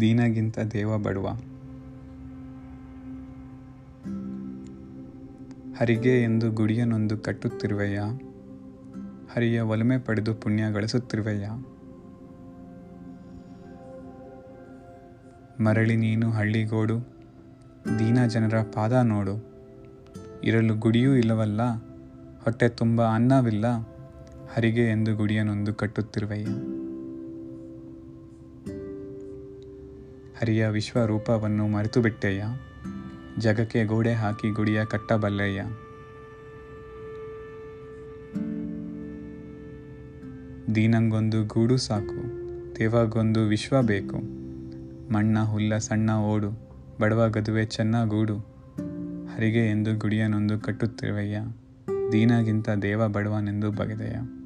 ದೀನಗಿಂತ ದೇವ ಬಡುವ. ಹರಿಗೆ ಎಂದು ಗುಡಿಯನೊಂದು ಕಟ್ಟುತ್ತಿರುವೆಯ. ಹರಿಯ ಒಲಮೆ ಪಡೆದು ಪುಣ್ಯ ಗಳಿಸುತ್ತಿರುವೆಯ. ಮರಳಿ ನೀನು ಹಳ್ಳಿಗೋಡು, ದೀನ ಜನರ ಪಾದ ನೋಡು. ಇರಲು ಗುಡಿಯೂ ಇಲ್ಲವಲ್ಲ, ಹೊಟ್ಟೆ ತುಂಬ ಅನ್ನವಿಲ್ಲ, ಹರಿಗೆ ಎಂದು ಗುಡಿಯನೊಂದು ಕಟ್ಟುತ್ತಿರುವೆಯ. ಹರಿಯ ವಿಶ್ವರೂಪವನ್ನು ಮರೆತು ಬಿಟ್ಟೆಯ ಜಗಕ್ಕೆ ಗೋಡೆ ಹಾಕಿ ಗುಡಿಯ ಕಟ್ಟಬಲ್ಲಯ್ಯ ದೀನಂಗೊಂದು ಗೂಡು ಸಾಕು ದೇವಗೊಂದು ವಿಶ್ವ ಬೇಕು. ಮಣ್ಣ ಹುಲ್ಲ ಸಣ್ಣ ಓಡು, ಬಡವ ಗದುವೆ ಚೆನ್ನ ಗೂಡು. ಹರಿಗೆ ಎಂದು ಗುಡಿಯನೊಂದು ಕಟ್ಟುತ್ತಿರುವೆಯ? ದೀನಗಿಂತ ದೇವ ಬಡವನೆಂದು ಬಗೆದೆಯ?